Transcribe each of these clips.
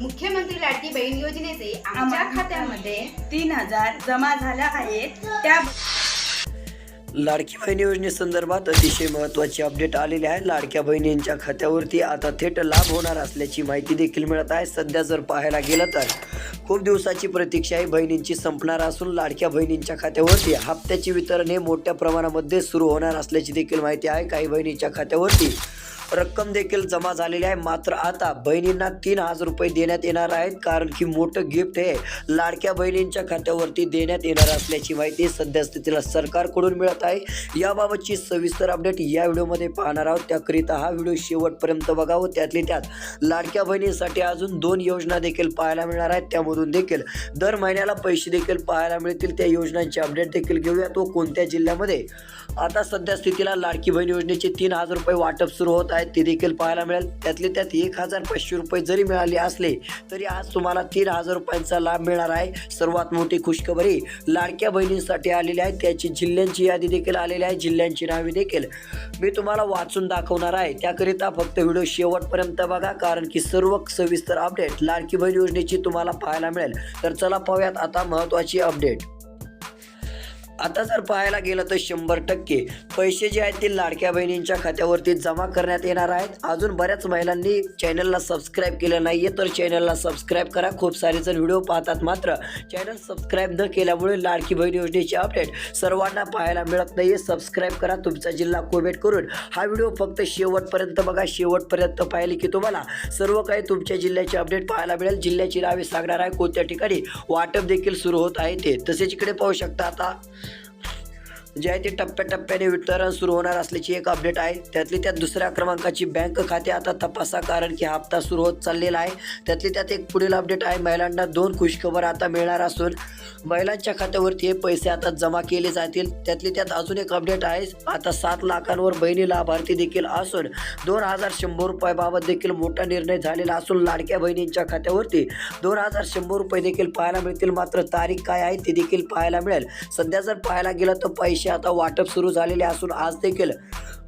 मुख्यमंत्री लाडकी बहीण योजनेचे आमच्या खात्यामध्ये तीन हजार जमा झाल्या आहेत. त्या लाडकी बहीण योजनेसंदर्भात अतिशय महत्त्वाची अपडेट आलेली आहे. लाडक्या बहिणींच्या खात्यावरती आता थेट लाभ होणार असल्याची माहिती देखील मिळत आहे. सध्या जर पाहायला गेलं तर खूप दिवसाची प्रतीक्षा ही बहिणींची संपणार असून लाडक्या बहिणींच्या खात्यावरती हप्त्याचे वितरण हे मोठ्या प्रमाणामध्ये सुरू होणार असल्याची देखील माहिती आहे. काही बहिणींच्या खात्यावरती रक्कम देखील जमा झालेली आहे. मात्र आता बहिणींना तीन हजार रुपये देण्यात येणार आहेत. कारण की मोठं गिफ्ट हे लाडक्या बहिणींच्या खात्यावरती देण्यात येणार असल्याची माहिती सध्या स्थितीला सरकारकडून मिळत आहे. याबाबतची सविस्तर अपडेट या व्हिडिओमध्ये पाहणार आहोत. त्याकरिता हा व्हिडिओ शेवटपर्यंत बघा व त्यातली त्यात लाडक्या बहिणींसाठी अजून दोन योजना देखील पाहायला मिळणार आहेत. त्यामधून देखील दर महिन्याला पैसे देखील पाहायला मिळतील. त्या योजनांची अपडेट देखील घेऊया तो कोणत्या जिल्ह्यामध्ये? आता सध्या स्थितीला लाडकी बहीण योजनेचे तीन हजार रुपये वाटप सुरू होत आहेत ते देखील पाहायला मिळेल. त्यातले त्यात एक हजार पाचशे रुपये जरी मिळाले असले तरी आज तुम्हाला तीन हजार रुपयांचा लाभ मिळणार आहे. सर्वात मोठी खुशखबरी लाडक्या बहिणींसाठी आलेली आहे. त्याची जिल्ह्यांची यादी देखील आलेली आहे. जिल्ह्यांची नावे देखील मी तुम्हाला वाचून दाखवणार आहे. त्याकरिता फक्त व्हिडिओ शेवटपर्यंत बघा कारण की सर्व सविस्तर अपडेट लाडकी बहीण योजनेची तुम्हाला पाहायला मिळेल. तर चला पाहूयात आता महत्त्वाची अपडेट आता जर पाहायला गेलं तर शंभर टक्के पैसे जे आहेत ते लाडक्या बहिणींच्या खात्यावरती जमा करण्यात येणार आहेत. अजून बऱ्याच महिलांनी चॅनलला सबस्क्राईब केलं नाही आहे तर चॅनलला सबस्क्राईब करा. खूप सारे जण व्हिडिओ पाहतात मात्र चॅनल सबस्क्राईब न केल्यामुळे लाडकी बहीण योजनेची अपडेट सर्वांना पाहायला मिळत नाही आहे सबस्क्राईब करा तुमचा जिल्हा कोमेंट करून. हा व्हिडिओ फक्त शेवटपर्यंत बघा. शेवटपर्यंत पाहिले की तुम्हाला सर्व काही तुमच्या जिल्ह्याची अपडेट पाहायला मिळेल. जिल्ह्याची नावे सांगणार आहे. कोणत्या ठिकाणी वाटप देखील सुरू होत आहे ते. तसेच इकडे पाहू शकता आता जे आहे ते टप्प्याटप्प्याने वितरण सुरू होणार असल्याची एक अपडेट आहे. त्यातली त्यात दुसऱ्या क्रमांकाची बँक खाते आता तपासा कारण की हप्ता सुरू होत चाललेला आहे. त्यातली त्यात एक पुढील अपडेट आहे. महिलांना दोन खुशखबर आता मिळणार असून महिलांच्या खात्यावरती हे पैसे आता जमा केले जातील. त्यातली त्यात अजून एक अपडेट आहे. आता सात लाखांवर बहिणी लाभार्थी देखील असून दोन हजार शंभर रुपयाबाबत देखील मोठा निर्णय झालेला असून लाडक्या बहिणींच्या खात्यावरती दोन हजार शंभर रुपये देखील पाहायला मिळतील. मात्र तारीख काय आहे ती देखील पाहायला मिळेल. सध्या जर पाहायला गेलं तर पैसे आता वाटप सुरू झालेले असून आज देखील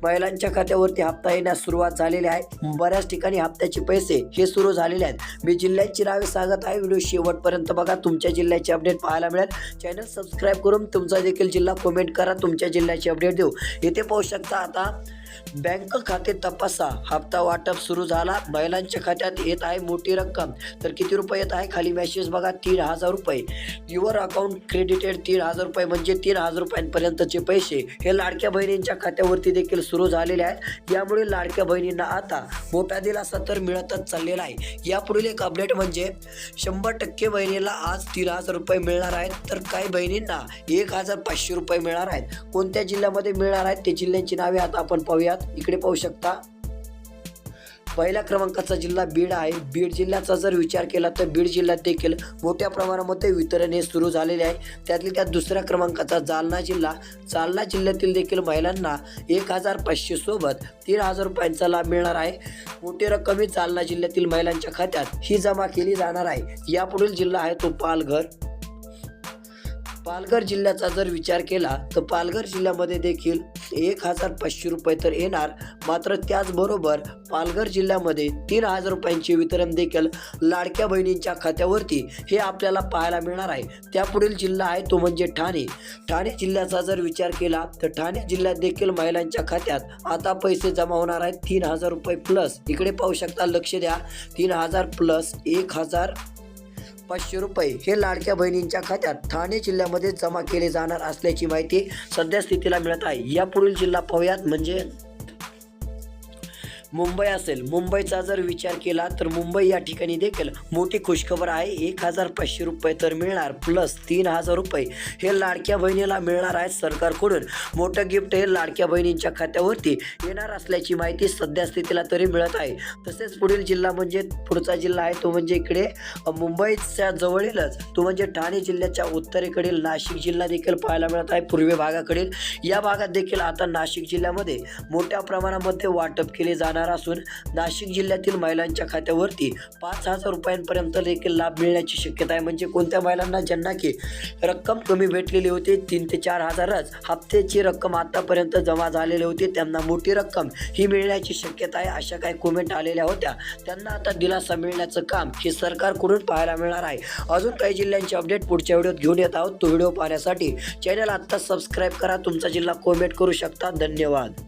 महिलांच्या खात्यावरती हप्ता येण्यास सुरुवात झालेली आहे. बऱ्याच ठिकाणी हप्त्याचे पैसे हे सुरू झालेले आहेत. मी जिल्ह्याची नावे सांगत आहे. व्हिडिओ शेवटपर्यंत बघा. तुमच्या जिल्ह्याची अपडेट पाहायला मिळेल. चॅनल सबस्क्राईब करून तुमचा देखील जिल्हा कमेंट करा. तुमच्या जिल्ह्याची अपडेट देऊ. इथे पाहू शकता आता बँक खाते तपासा. हप्ता वाटप सुरू झाला. महिलांच्या खात्यात येत आहे मोठी रक्कम. तर किती रुपये येत आहे? खाली मेसेज बघा. तीन हजार रुपये. युअर अकाउंट क्रेडिटेड तीन हजार रुपये. म्हणजे तीन हजार रुपयांपर्यंतचे पैसे हे लाडक्या बहिणींच्या खात्यावरती देखील सुरू झालेले आहेत. यामुळे लाडक्या बहिणींना आता मोठा दिलासा तर मिळतच चाललेला आहे. यापुढील एक अपडेट म्हणजे शंभर टक्के बहिणीला आज तीन हजार रुपये मिळणार आहेत. तर काही बहिणींना एक हजार पाचशे रुपये मिळणार आहेत. कोणत्या जिल्ह्यामध्ये मिळणार आहेत ते जिल्ह्यांची नावे आता आपण पाहूयात. इकडे पाहू शकता. पहिल्या क्रमांकाचा जिल्हा बीड आहे. बीड जिल्ह्याचा जर विचार केला तर बीड जिल्ह्यात देखील मोठ्या प्रमाणामध्ये वितरण हे सुरू झालेले आहे. त्यातील त्यात दुसऱ्या क्रमांकाचा जालना जिल्हा. जालना जिल्ह्यातील देखील महिलांना एक हजार पाचशे सोबत तीन हजार रुपयांचा लाभ मिळणार आहे. मोठी रक्कम ही जालना जिल्ह्यातील महिलांच्या खात्यात ही जमा केली जाणार आहे. यापुढील जिल्हा आहे तो पालघर. पालघर जिल्ह्याचा जर विचार केला तर पालघर जिल्ह्यामध्ये देखील एक हजार पाचशे रुपये तर येणार. मात्र त्याचबरोबर पालघर जिल्ह्यामध्ये तीन हजार रुपयांचे वितरण देखील लाडक्या बहिणींच्या खात्यावरती हे आपल्याला पाहायला मिळणार आहे. त्यापुढील जिल्हा आहे तो म्हणजे ठाणे. ठाणे जिल्ह्याचा जर विचार केला तर ठाणे जिल्ह्यात देखील महिलांच्या खात्यात आता पैसे जमा होणार आहेत तीन हजार रुपये प्लस इकडे पाहू शकता लक्ष द्या. तीन हजार प्लस एक हजार पाचशे रुपये हे लाडक्या बहिणींच्या खात्यात ठाणे जिल्ह्यामध्ये जमा केले जाणार असल्याची माहिती सध्या स्थितीला मिळत आहे. यापुढील जिल्हा पाहूयात म्हणजे मुंबई असेल. मुंबईचा जर विचार केला तर मुंबई या ठिकाणी देखील मोठी खुशखबर आहे. एक हजार पाचशे रुपये तर मिळणार प्लस तीन हजार रुपये हे लाडक्या बहिणीला मिळणार आहे सरकारकडून. मोठं गिफ्ट हे लाडक्या बहिणींच्या खात्यावरती येणार असल्याची माहिती सध्या स्थितीला तरी मिळत आहे. तसेच पुढील जिल्हा म्हणजे पुढचा जिल्हा आहे तो म्हणजे इकडे मुंबईच्या जवळीलच तो म्हणजे ठाणे जिल्ह्याच्या उत्तरेकडील नाशिक जिल्हा देखील पाहायला मिळत आहे. पूर्वे भागाकडील या भागात देखील आता नाशिक जिल्ह्यामध्ये मोठ्या प्रमाणामध्ये वाटप केले जाणार राहणार असून नाशिक जिल्ह्यातील महिलांच्या खात्यावरती पाच हजार रुपयांपर्यंत देखील लाभ मिळण्याची शक्यता आहे. म्हणजे कोणत्या महिलांना ज्यांना की रक्कम कमी भेटलेली होती तीन ते चार हजारच हप्त्याची रक्कम आतापर्यंत जमा झालेली होती त्यांना मोठी रक्कम ही मिळण्याची शक्यता आहे अशा काही कोमेंट आलेल्या होत्या. त्यांना आता दिलासा मिळण्याचं काम हे सरकारकडून पाहायला मिळणार आहे. अजून काही जिल्ह्यांचे अपडेट पुढच्या व्हिडिओत घेऊन येत आहोत. तो व्हिडिओ पाहण्यासाठी चॅनल आत्ता सबस्क्राईब करा. तुमचा जिल्हा कमेंट करू शकता. धन्यवाद.